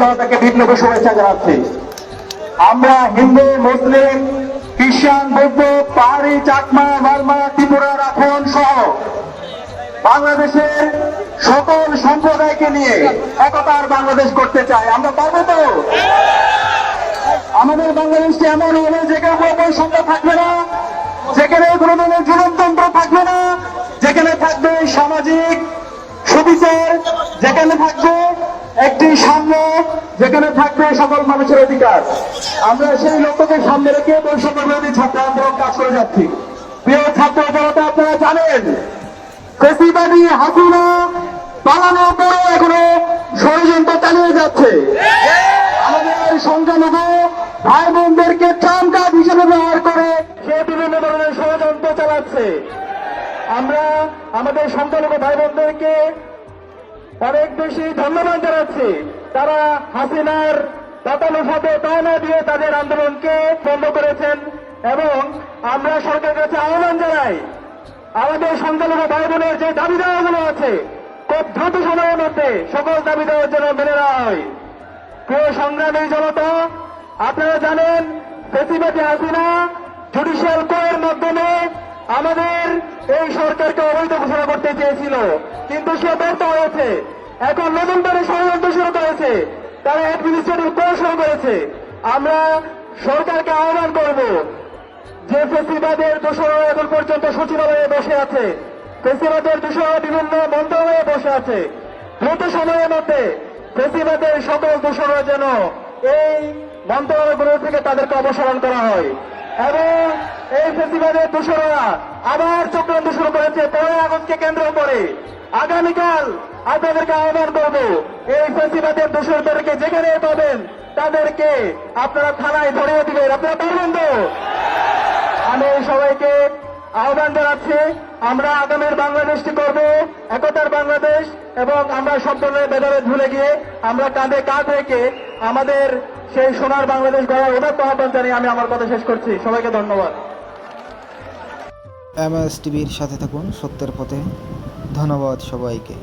জনতাকে বিপ্লবী শুভেচ্ছা জানাচ্ছি। আমরা হিন্দু, মুসলিম, খ্রিস্টান, বৌদ্ধ, পাহাড়ি, চাকমা, মালমা, ত্রিপুরা, রাখন সহ বাংলাদেশের সকল সম্প্রদায়কে নিয়ে একতার বাংলাদেশ করতে চাই। আমরা পারব তো? আমাদের বাংলাদেশটি এমন হবে যেখানে কোনো বৈষম্য থাকবে না, যেখানে কোনো ধরনের জুলনতন্ত্র থাকবে না, যেখানে থাকবে সামাজিক সুবিচার, যেখানে থাকবে একটি সাম্য যেখানে থাকবে সকল মানুষের অধিকার। আমরা সেই লক্ষ্যকে সামনে রেখে বৈষম্য ছাত্র আন্দোলন কাজ করে যাচ্ছি। প্রিয় ছাত্র জনতা, আপনারা জানেন, ফেসিবাদী হাসিনা পালানোর পরেও এখনও ষড়যন্ত্র চালিয়ে যাচ্ছে। আমাদের সংখ্যালঘু ভাই বোনদেরকে ট্রাম কাজ হিসেবে ব্যবহার করে সে বিভিন্ন ধরনের ষড়যন্ত্র চালাচ্ছে। আমরা আমাদের সংখ্যালঘু ভাই বোনদেরকে অনেক বেশি ধন্যবাদ জানাচ্ছি। তারা হাসিনার সাথে পায়না দিয়ে তাদের আন্দোলনকে বন্ধ করেছেন এবং আমরা সরকারের কাছে আহ্বান জানাই, আমাদের সংখ্যালঘু ভাই বোনের যে দাবি দেওয়াগুলো আছে, খুব দ্রুত সময়ের মধ্যে সকল দাবি দেওয়ার জন্য মেনে নেওয়া হয়। প্রিয় সংগ্রামী জনতা, আপনারা জানেন ফেসিবাদী হাসিনা জুডিশিয়াল কোয়ের মাধ্যমে আমাদের এই সরকারকে অবৈধ ঘোষণা করতে চেয়েছিল, কিন্তু সে ব্যর্থ হয়েছে। এখন নতুন করে ষড়যন্ত্র শুরু করেছে, তারা অ্যাডমিনিস্ট্রেটিভ কোর শুরু করেছে। আমরা সরকারকে আহ্বান করব যে ফেসিবাদের দোষরা এখন পর্যন্ত সচিবালয়ে বসে আছে। ফেসিবাদের দোষরা বিভিন্ন মন্ত্রণালয়ে বসে আছে। দ্রুত সময়ের মধ্যে ফেসিবাদের সকল দোষরা যেন এই মন্ত্রণালয়গুলো থেকে তাদেরকে অপসারণ করা হয়। এবং এই দোষরা আবার চক্রান্ত শুরু করেছে পনেরোই আগস্টকে কেন্দ্র করে। আগামীকাল আপনাদেরকে আহ্বান করব, এই ফেসিবাদের দোষরদেরকে যেখানে পাবেন, তাদেরকে আপনারা থানায় ধরিয়ে দিবেন। আপনারা পারবেন তো? আমি সবাইকে আহ্বান জানাচ্ছি, আমরা আগামীর বাংলাদেশটি করব, একতার বাংলাদেশ, এবং আমরা সব ধরনের ভেদাভেদ ভুলে গিয়ে আমরা কাঁধে কাঁধ রেখে আমাদের সেই সোনার বাংলাদেশ গড়ার উদাত্ত আহ্বান জানিয়ে আমি আমার কথা শেষ করছি। সবাইকে ধন্যবাদ। এমএস টিভির সাথে থাকুন সত্যের পথে। ধন্যবাদ সবাইকে।